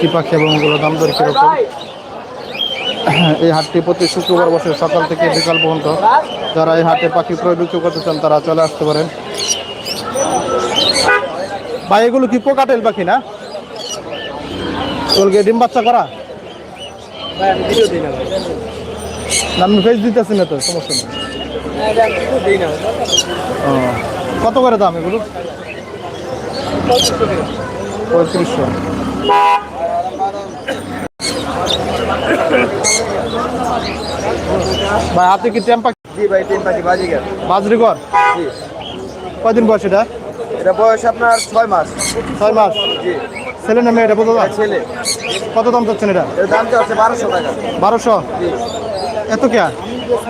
কি পাখি এবং ওগুলো দাম দর কীরকম? এই হাটটি প্রতি শুক্রবার বসে সকাল থেকে বিকাল পর্যন্ত যারা এই হাটে পাখি ক্রয় বিক্রয় করতে চান, তারা চলে আসতে পারেন। ভাই, এগুলো কি পোকাটেল পাখি না? ওগুলোকে ডিম বাচ্চা করা? আমি ফেস দিতেছি না তো, সমস্যা নেই। কত করে দাম এগুলো? পঁয়ত্রিশশো। ভাই হাতে কি টেম্পা জি ভাই পাখি বাজিগার বাজরি কর জি। কয়দিন বয়স এটা? এটা বয়স আপনার ছয় মাস। ছয় মাস? জি। ছেলে না মেয়ে এটা বোঝা ছেলে। কত দাম চাচ্ছেন এটা? এর দামটা হচ্ছে বারোশো টাকা। বারোশো? এত কে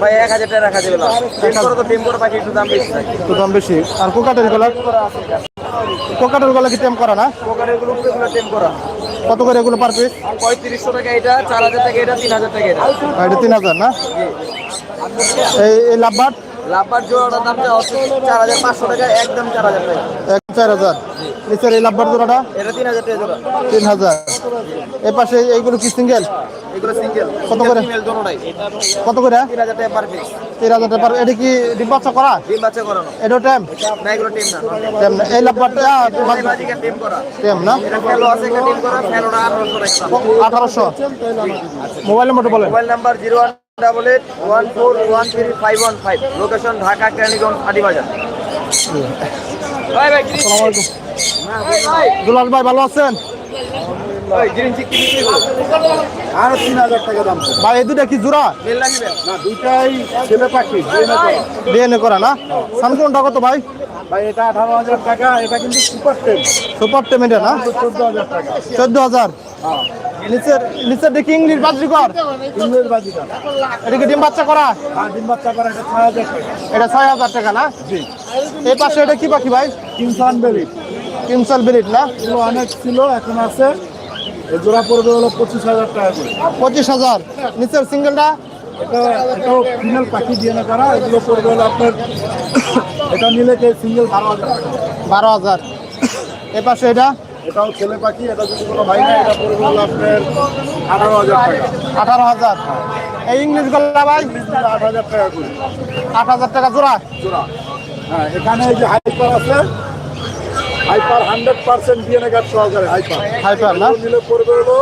ভাই এক হাজার টাকা রাখা যাবে না। তো দাম বেশি। একটু দাম বেশি। আর কোকাটের গলা কোকাটের গলা কি টেম করা না? পোকারেরগুলো এগুলো টিম করা। কত করে এগুলো পার পিস পঁয়ত্রিশশো টাকা এটা চার হাজার টাকা এটা তিন হাজার টাকা এটা। এটা তিন হাজার না? এই এই লাভবাট লাভবার জোড়াটার দামটা চার হাজার পাঁচশো টাকা একদম চার হাজার টাকা। এক চার হাজার। নিচের এই লাভবার জোড়াটা? এটা টাকা জোড়া। হাজার। পাশে এইগুলো কি সিঙ্গেল এগুলো সিঙ্গেল কত করে? ফিমেল কত করে? তিন হাজার টাকা পার পিস তিন হাজার টাকা পার এটা কি ডিম বাচ্চা করা? ডিম বাচ্চা করানো। টাইম না এগুলো টিম না। টাইম না। এই লাভবারটা বাজিকার টিম করা। টাইম না? এটা ফেলো আছে একটা করা আঠারোশো মোবাইল নাম্বারটা বলেন। Mobile number zero one double eight one four one three five one five. Location Dhaka Keraniganj Hatibazar. ভাই ভাই দুলাল ভাই ভালো আছেন? আরও তিন হাজার টাকা দাম। ভাই এই দুটা কি জোড়া? মেল না দুইটাই ছেলে পাখি করা। ডিএনএ করা না? সানকোনটা কত ভাই? ভাই এটা আঠারো হাজার টাকা এটা কিন্তু সুপার টেন সুপার টেমেন্টে না? চোদ্দ হাজার টাকা। চোদ্দ হাজার? নিচের নিচের দেখি ইংলিশ ইংরেজ এটা কি ডিম বাচ্চা করা? আর ডিম বাচ্চা করা এটা ছয় হাজার টাকা। এটা ছয় হাজার টাকা না? জি। এই পাশে এটা কি পাখি ভাই? কিমসাল বিরিট না? অনেক ছিল এখন আছে। জোড়া পড়বে হলো পঁচিশ হাজার টাকা করে। পঁচিশ হাজার। নিচের সিঙ্গেলটা? এটা এটাও ফিমেল পাখি দিয়ে না করা এগুলো পড়বে হলো আপনার এটা নিলে সিঙ্গেল বারো হাজার বারো হাজার। এ পাশে এটা? এটাও ছেলে পাখি এটা যদি কোনো ভাই না এটা পড়বে হলো আপনার আঠারো হাজার টাকা। আঠারো হাজার। এই ইংলিশ গল্লা ভাই আট হাজার টাকা করে। আট হাজার টাকা জোড়া? জোড়া। হ্যাঁ এখানে এই যে হাইপার আছে hyper hundred percent DNA card সহকারে হাইপার। হাইপার না? নিলে পড়বে হলো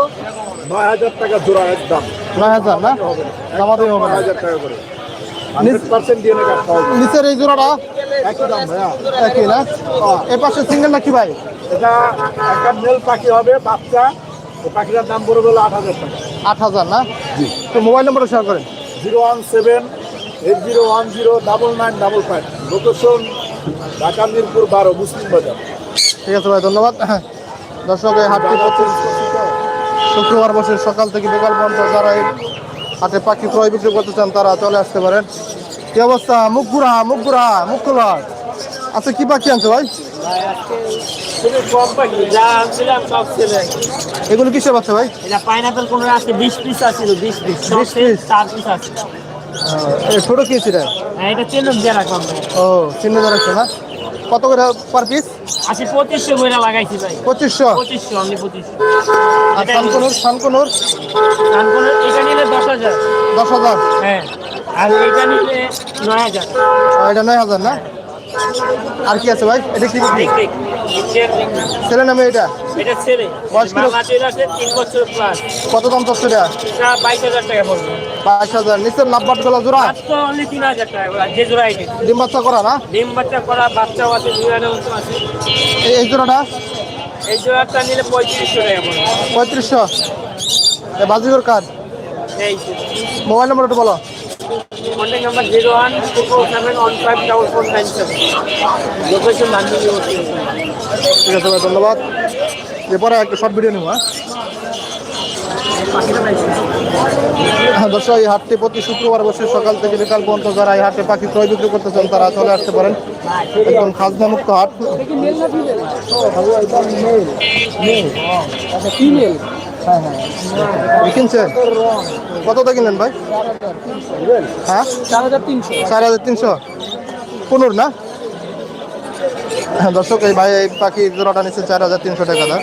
নয় হাজার টাকা জোড়া একদম নয় হাজার না? হবে দামাদামি হবে নয় হাজার টাকা করে। নিচের এই জোড়াটা? একই দাম ভাইয়া। একই না? এ পাশে সিঙ্গেল না ভাই? এটা একটা মেল পাখি হবে বাচ্চা। এই পাখিটার দাম পড়বে হলো আট হাজার টাকা। আট হাজার না? জি। তো মোবাইল নম্বরটা শেয়ার করেন। Zero one seven eight zero one zero double nine double five location Dhaka Mirpur বারো মুসলিম বাজার ঠিক আছে ভাই ধন্যবাদ। দর্শক এই হাটটি শুক্রবার বসে সকাল থেকে বিকাল পর্যন্ত যারা এই হাটে পাখি ক্রয় বিক্রি করতে চান তারা চলে আসতে পারেন। কি অবস্থা? মুখ ঘুরা মুখ ঘুরা মুখ খোলা। আচ্ছা কি পাখি আনছো ভাই? এগুলো কিসের বাচ্চা ভাই? পাইনাপেল কোন আছে বিশ পিস। আছিল বিশ পিস 20 piece? চার পিস আছে ছোট কি ছিল এটা ও চিহ্ন রাখছো না? কত করে পার পিস আশি পঁচিশশো করে লাগাইছি ভাই। পঁচিশশো? পঁচিশশো অনলি পঁচিশশো। আর শানকনুর শানকনুর তারপরে এটা নিলে দশ হাজার। দশ হাজার? হ্যাঁ। আর এটা নিলে নয় হাজার। এটা নয় হাজার না? আর কি আছে ভাই? এটা কি। ছেলে নামে এটা। এটা? ছেলে। বয়স কত দাম চাচ্ছে এটা বাইশ হাজার টাকা পড়বে। বাইশ হাজার নিচের লাভবাট গলা জোড়া তিন হাজার টাকা যে ডিম বাচ্চা করা না? ডিম বাচ্চা করা বাচ্চাও আছে এই জোড়াটা? এই জোড়াটা নিলে পঁয়ত্রিশশো টাকা পঁয়ত্রিশশো? বাজিগর কার? এই মোবাইল নম্বর একটু বলো। Contact number zero one two four seven one five double four nine seven location ঠিক আছে ভাই ধন্যবাদ। এরপরে একটা শর্ট ভিডিও নেব হ্যাঁ, দর্শক, এই হাটটি প্রতি শুক্রবার বসে সকাল থেকে বিকাল পর্যন্ত যারা এই হাটে পাখি ক্রয় বিক্রি করতে চান, তারা চলে আসতে পারেন। একদম খাজনা মুক্ত হাট কিনছেন? কতটা কিনলেন ভাই? হ্যাঁ? চার হাজার তিনশো। চার হাজার তিনশো পনেরো না? হ্যাঁ দর্শক, এই ভাই, এই পাখি জোড়াটা নিচ্ছে চার হাজার তিনশো টাকা দাম।